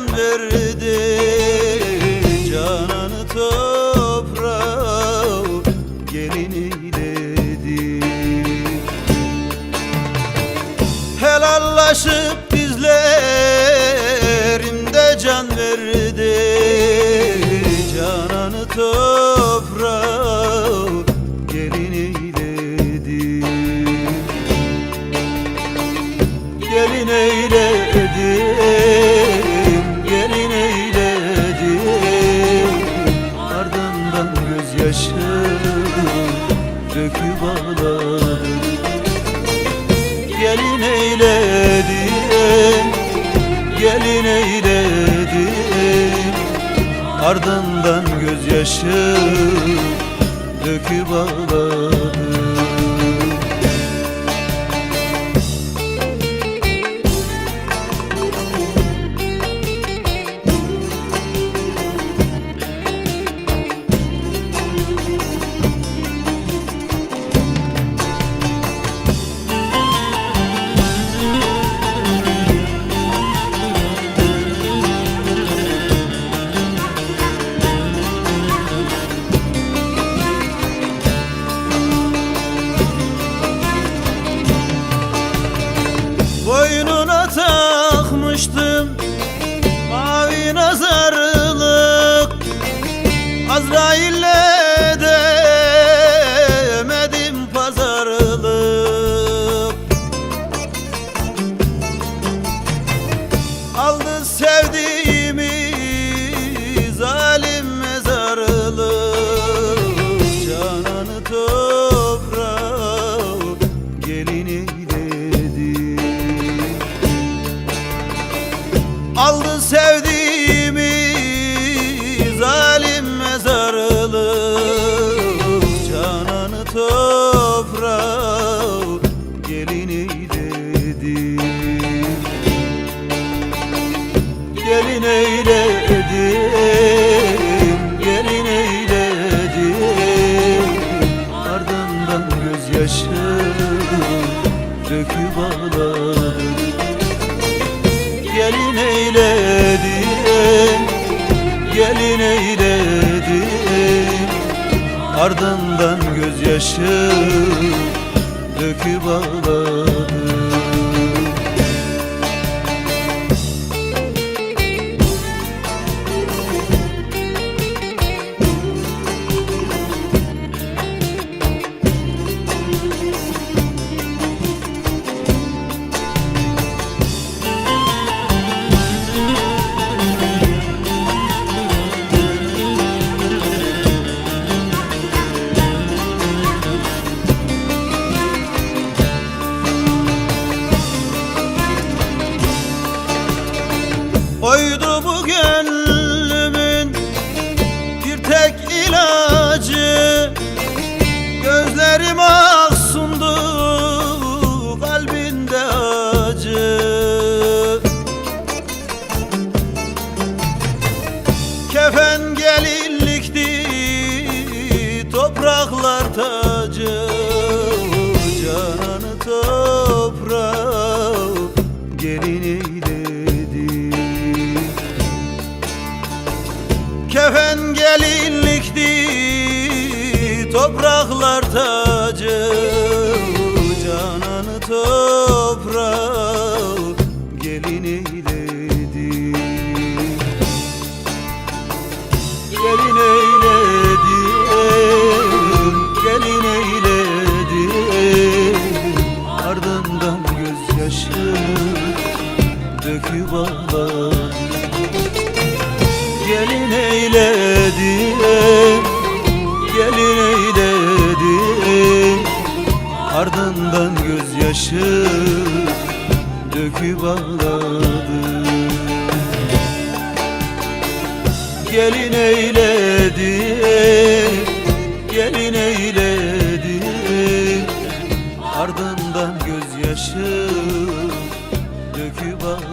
can verdi. Cananı toprağa gelin eyledi. Helallaşıp dizlerimde can verdi. Cananı toprağa gelin eyledi. Gelin eyledi döküp ağladım Gelin eyledim, gelin eyledim. Ardından gözyaşı döküp ağladım Aldı sevdiğimi zalim mezarlık Cananı toprağa gelin eyledi Gelin eyledim, gelin eyledim Ardından gözyaşı döküp ağladım gelin eyledim Ardından gözyaşı döküp ağladım gelinlikti topraklar tacı Cananı toprağa gelin eyledi Kefen gelinlikti topraklar tacı gelin eyledim Ardından gözyaşı döküp ağladım Gelin eyledim, gelin eyledim Ardından gözyaşı döküp ağladım